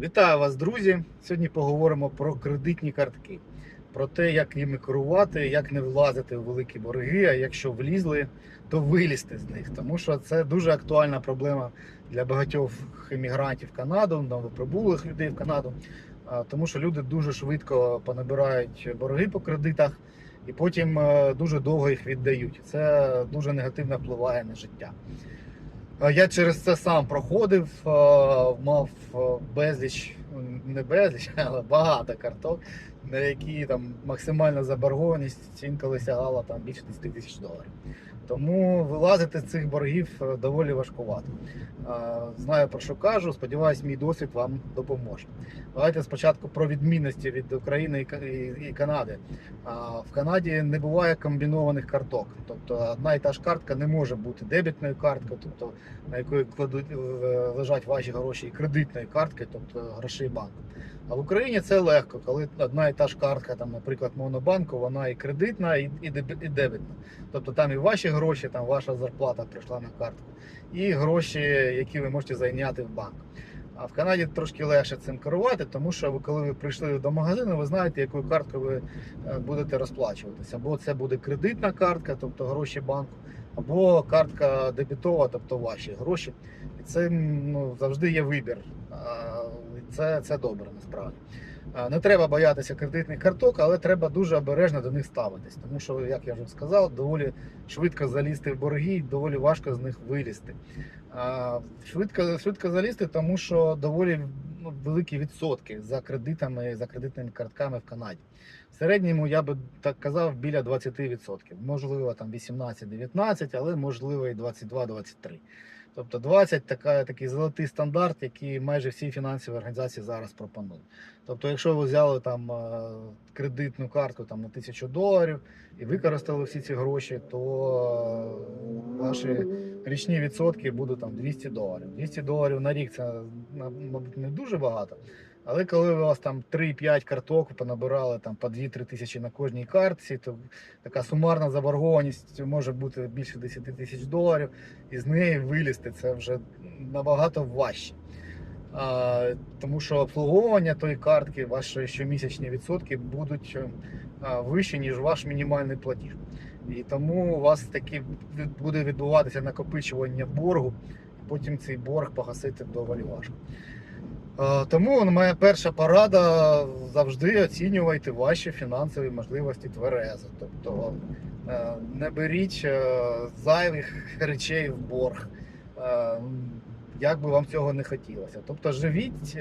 Вітаю вас, друзі! Сьогодні поговоримо про кредитні картки, про те, як ними керувати, як не влазити в великі борги, а якщо влізли, то вилізти з них. Тому що це дуже актуальна проблема для багатьох емігрантів в Канаду, новоприбулих людей в Канаду. Тому що люди дуже швидко понабирають борги по кредитах і потім е, дуже довго їх віддають. Це дуже негативно впливає на життя. Е, Я через це сам проходив, е, мав е, безліч, не безліч, але багато карток, на які там максимальна заборгованість інколи сягала там більше 10 тисяч доларів. Тому вилазити з цих боргів е, доволі важкувато. Е, Знаю про що кажу, сподіваюсь, мій досвід вам допоможе. Давайте спочатку про відмінності від України і Ка- і і Канади. В Канаді не буває комбінованих карток. Тобто одна і та ж картка не може бути дебітною карткою, тобто на якої е, лежать ваші гроші, і кредитною карткою, тобто грошей банку. А в Україні це легко, коли одна і та ж картка, там, наприклад, Монобанку, вона і кредитна, і, дебітна. Тобто там і ваші гроші, там ваша зарплата прийшла на картку, і гроші, які ви можете зайняти в банк. А в Канаді трошки легше цим керувати, тому що ви, коли ви прийшли до магазину, ви знаєте, якою карткою ви е, будете розплачуватися. Або це буде кредитна картка, тобто гроші банку, або картка дебітова, тобто ваші гроші. І це ну, завжди є вибір. Це, це добре насправді. А, Не треба боятися кредитних карток, але треба дуже обережно до них ставитись. Тому що, як я вже сказав, доволі швидко залізти в борги і доволі важко з них вилізти. А, Швидко, швидко залізти, тому що доволі ну, великі відсотки за кредитами, за кредитними картками в Канаді. В середньому я би так казав біля 20%. Можливо, там 18-19, але можливо і 22-23. Тобто 20 така, такий золотий стандарт, який майже всі фінансові організації зараз пропонують. Тобто, якщо ви взяли там е, кредитну картку там, на тисячу доларів і використали всі ці гроші, то е, ваші річні відсотки будуть там 200 доларів. 200 доларів на рік це, мабуть, не дуже багато. Але коли у вас там 3-5 карток, понабирали там по 2-3 тисячі на кожній картці, то така сумарна заборгованість може бути більше 10 тисяч доларів, і з неї вилізти це вже набагато важче. А, тому що обслуговування тої картки, ваші щомісячні відсотки будуть а, вищі, ніж ваш мінімальний платіж. І тому у вас таки буде відбуватися накопичування боргу, і потім цей борг погасити доволі важко. Е, Тому моя перша порада завжди оцінювайте ваші фінансові можливості тверезо. Тобто е, не беріть е, зайвих речей в борг, як би вам цього не хотілося. Тобто живіть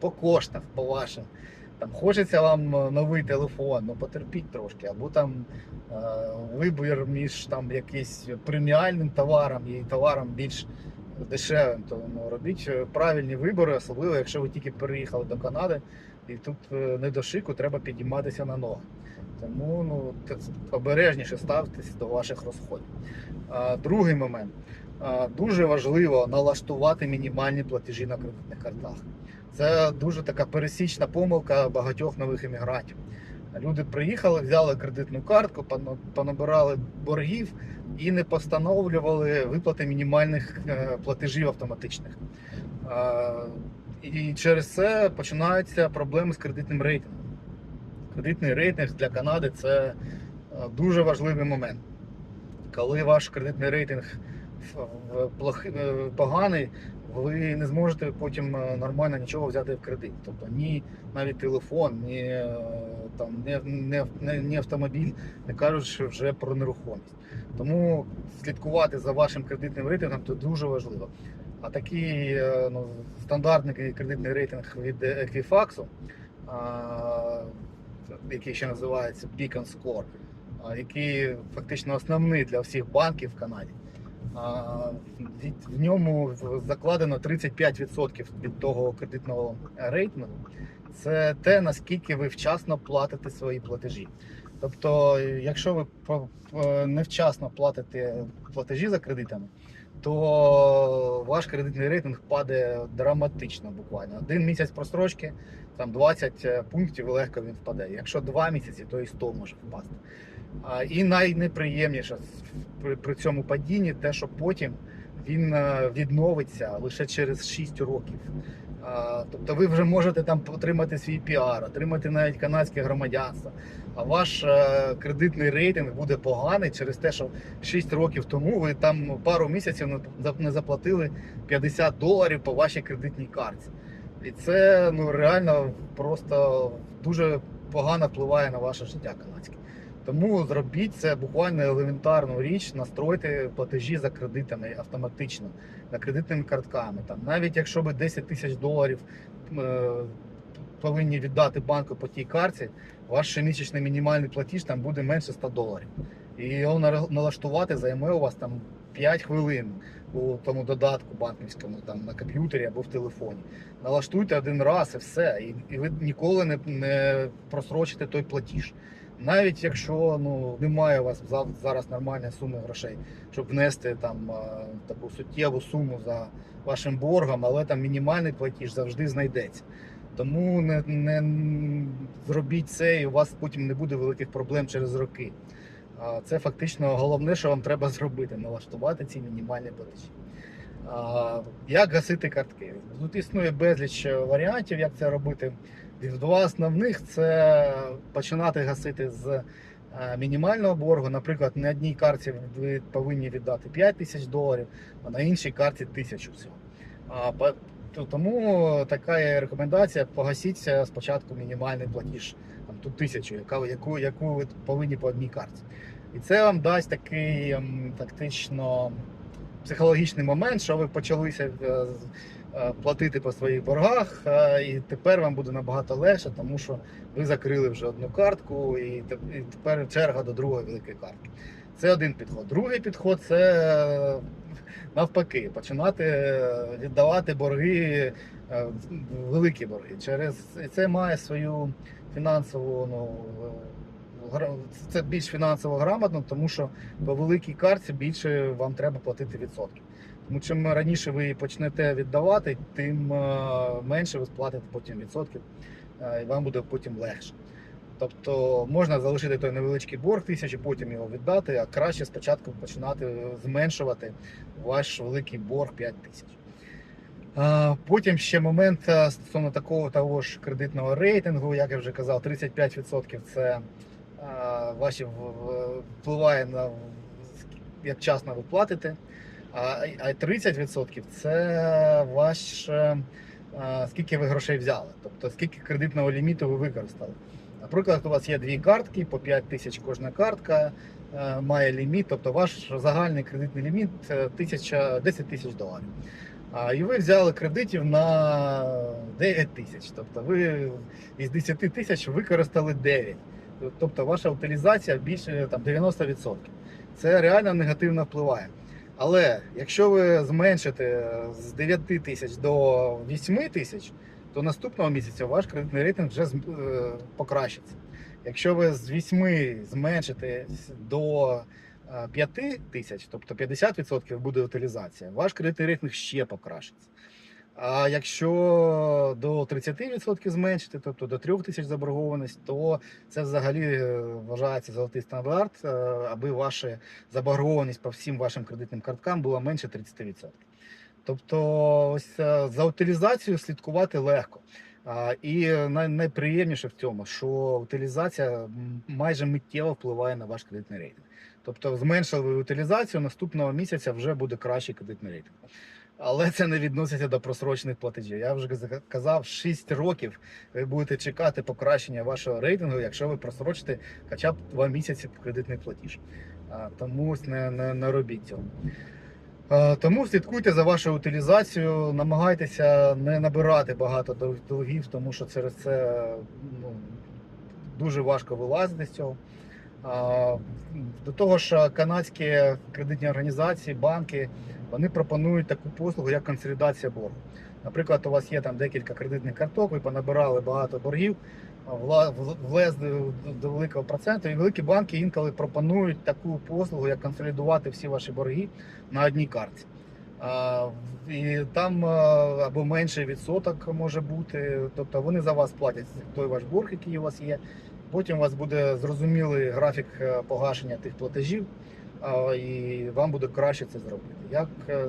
по коштах, по вашим. Там хочеться вам новий телефон, ну потерпіть трошки, або там вибір між там якимсь преміальним товаром і товаром більш дешевим. То ну, робіть е, правильні вибори, особливо якщо ви тільки переїхали до Канади, і тут е, не до шику, треба підійматися на ноги. Тому ну, обережніше ставтесь до ваших розходів. А, другий момент. А, дуже важливо налаштувати мінімальні платежі на кредитних картах. Це дуже така пересічна помилка багатьох нових іммігрантів. Люди приїхали, взяли кредитну картку, понабирали боргів і не постановлювали виплати мінімальних е, платежів автоматичних. І через це починаються проблеми з кредитним рейтингом. Кредитний рейтинг для Канади це е, дуже важливий момент. Коли ваш кредитний рейтинг е, поганий, ви не зможете потім е, нормально нічого взяти в кредит. Тобто ні навіть телефон, ні, е, там, ні, ні, ні, автомобіль, не кажучи вже про нерухомість. Тому слідкувати за вашим кредитним рейтингом це дуже важливо. А такий е, ну, стандартний кредитний рейтинг від Equifax, який ще називається Beacon Score, який фактично основний для всіх банків в Канаді. В ньому закладено 35% від того кредитного рейтингу. Це те, наскільки ви вчасно платите свої платежі. Тобто, якщо ви по- невчасно платите платежі за кредитами, то ваш кредитний рейтинг падає драматично буквально. Один місяць просрочки, там 20 пунктів і легко він впаде. Якщо два місяці, то і 100 може впасти. І найнеприємніше при, цьому падінні те, що потім він е, відновиться лише через 6 років. Тобто ви вже можете там отримати свій піар, отримати навіть канадське громадянство. А ваш е, кредитний рейтинг буде поганий через те, що 6 років тому ви там пару місяців не заплатили 50 доларів по вашій кредитній карті. І це ну реально просто дуже погано впливає на ваше життя канадське. Тому зробіть це буквально елементарну річ, настройте платежі за кредитами автоматично, за кредитними картками. Там навіть якщо ви 10 тисяч доларів е, повинні віддати банку по тій карті, ваш щомісячний мінімальний платіж там буде менше 100 доларів. І його налаштувати займе у вас там 5 хвилин у тому додатку банківському, там на комп'ютері або в телефоні. Налаштуйте один раз і все. І, і ви ніколи не, не просрочите той платіж. Навіть якщо ну, немає у вас зараз нормальної суми грошей, щоб внести там таку суттєву суму за вашим боргом, але там мінімальний платіж завжди знайдеться. Тому не, не зробіть це, і у вас потім не буде великих проблем через роки. Це фактично головне, що вам треба зробити налаштувати ці мінімальні платежі. Як гасити картки? Тут існує безліч варіантів, як це робити. Два основних це починати гасити з е, мінімального боргу. Наприклад, на одній карті ви повинні віддати 5 тисяч доларів, а на іншій карті тисячу всього. Тому така рекомендація: погасіть е, спочатку мінімальний платіж, там ту тисячу, яку, яку ви повинні по одній карті. І це вам дасть такий ем, тактично психологічний момент, що ви почалися е, платити по своїх боргах, е, і тепер вам буде набагато легше, тому що ви закрили вже одну картку, і тепер черга до другої великої картки. Це один підход. Другий підход це е, навпаки, починати е, віддавати борги, е, великі борги. Через це має свою фінансову ну. е, Це більш фінансово грамотно, тому що по великій карті більше вам треба платити відсотків. Тому чим раніше ви її почнете віддавати, тим е, менше ви сплатите потім відсотків, е, і вам буде потім легше. Тобто можна залишити той невеличкий борг тисячі, потім його віддати, а краще спочатку починати зменшувати ваш великий борг 5 тисяч. Потім ще момент е, стосовно такого того ж кредитного рейтингу, як я вже казав, 35% це ваші впливає на як вчасно ви платите. А а 30% це ваш е, е, скільки ви грошей взяли, тобто скільки кредитного ліміту ви використали. Наприклад, у вас є дві картки, по 5 тисяч кожна картка е, має ліміт, тобто ваш загальний кредитний ліміт е, 1000 10 тисяч доларів. І ви взяли кредитів на 9 тисяч. Тобто ви із 10 тисяч використали 9. Тобто ваша утилізація більше там, 90%. Це реально негативно впливає. Але якщо ви зменшите з 9 тисяч до 8 тисяч, то наступного місяця ваш кредитний рейтинг вже е, покращиться. Якщо ви з 8 зменшите до е, 5 тисяч, тобто 50% буде утилізація, ваш кредитний рейтинг ще покращиться. А якщо до 30% зменшити, тобто до 3 тисяч заборгованість, то це взагалі е, вважається золотий стандарт, е, аби ваша заборгованість по всім вашим кредитним карткам була менше 30%. Тобто, ось е, за утилізацією слідкувати легко. І найприємніше в цьому, що утилізація майже миттєво впливає на ваш кредитний рейтинг. Тобто, зменшили ви утилізацію, наступного місяця вже буде кращий кредитний рейтинг. Але це не відноситься до просрочених платежів. Я вже каза- казав, 6 років ви будете чекати покращення вашого рейтингу, якщо ви просрочите хоча б 2 місяці кредитний платіж. Тому не, не, не робіть цього. Тому слідкуйте за вашою утилізацією, намагайтеся не набирати багато дол- долгів, тому що через це ну, дуже важко вилазити з цього. До того ж, канадські кредитні організації, банки, вони пропонують таку послугу, як консолідація боргу. Наприклад, у вас є там декілька кредитних карток, ви понабирали багато боргів, влезли до- великого проценту, і великі банки інколи пропонують таку послугу, як консолідувати всі ваші борги на одній карті. І там або менший відсоток може бути, тобто вони за вас платять той ваш борг, який у вас є. Потім у вас буде зрозумілий графік е, погашення тих платежів, і вам буде краще це зробити. Як е,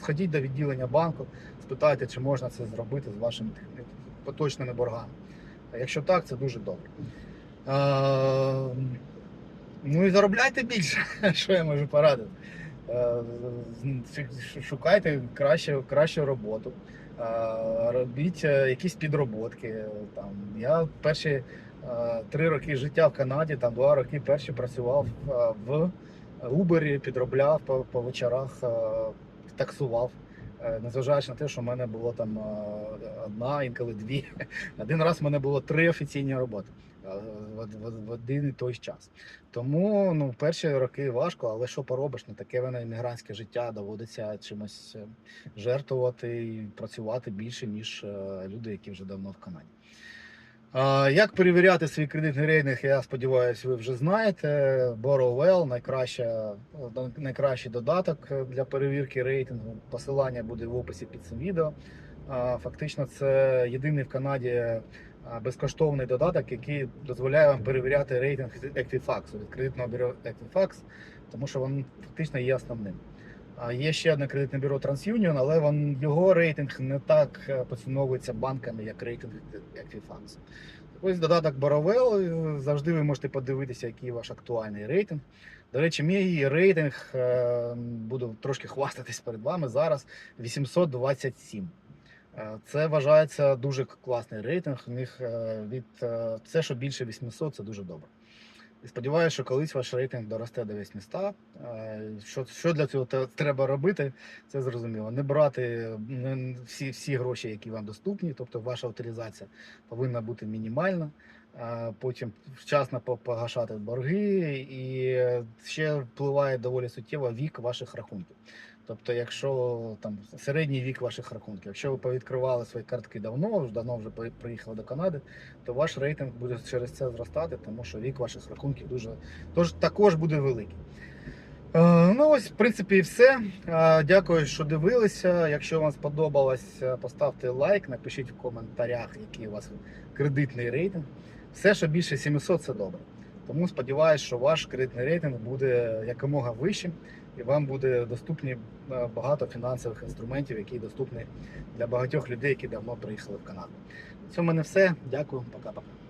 сходіть до відділення банку, спитайте, чи можна це зробити з вашими поточними боргами. Якщо так, це дуже добре. Ну і заробляйте більше, що я можу порадити. Е, Шукайте кращу, кращу роботу, робіть е, якісь підроботки. Там, я перші три роки життя в Канаді, там два роки перші працював в Uber, підробляв по, по вечорах, е, таксував. Е, Незважаючи на те, що в мене було там е, одна, інколи дві. Один раз в мене було три офіційні роботи в, один і той час. Тому ну, перші роки важко, але що поробиш, не таке воно іммігрантське життя, доводиться чимось жертвувати і працювати більше, ніж люди, які вже давно в Канаді. Як перевіряти свій кредитний рейтинг, я сподіваюся, ви вже знаєте. BorrowWell найкраща, найкращий додаток для перевірки рейтингу. Посилання буде в описі під цим відео. Фактично, це єдиний в Канаді безкоштовний додаток, який дозволяє вам перевіряти рейтинг Equifax від кредитного бюро Equifax, тому що він фактично є основним. А є ще одне кредитне бюро TransUnion, але він, його рейтинг не так е, поціновується банками, як рейтинг Equifax. Ось додаток е, завжди ви можете подивитися, який ваш актуальний рейтинг. До речі, мій рейтинг, е, буду трошки хвастатись перед вами зараз 827. Е, Це вважається дуже класний рейтинг. У них від все, що більше 800, це дуже добре. І сподіваюся, що колись ваш рейтинг доросте до 800. Е, Що, що для цього треба робити, це зрозуміло. Не брати всі, всі гроші, які вам доступні, тобто ваша авторизація повинна бути мінімальна. Потім вчасно по- погашати борги, і ще впливає доволі суттєво вік ваших рахунків. Тобто, якщо там середній вік ваших рахунків, якщо ви повідкривали свої картки давно, вже давно вже приїхали до Канади, то ваш рейтинг буде через це зростати, тому що вік ваших рахунків дуже тож також буде великий. Е, Ну ось, в принципі, і все. Е, Дякую, що дивилися. Якщо вам сподобалось, е, поставте лайк, напишіть в коментарях, який у вас кредитний рейтинг. Все, що більше 700, це добре. Тому сподіваюся, що ваш кредитний рейтинг буде якомога вищим, і вам буде доступні е, багато фінансових інструментів, які доступні для багатьох людей, які давно приїхали в Канаду. Це в мене все. Дякую, пока-пока.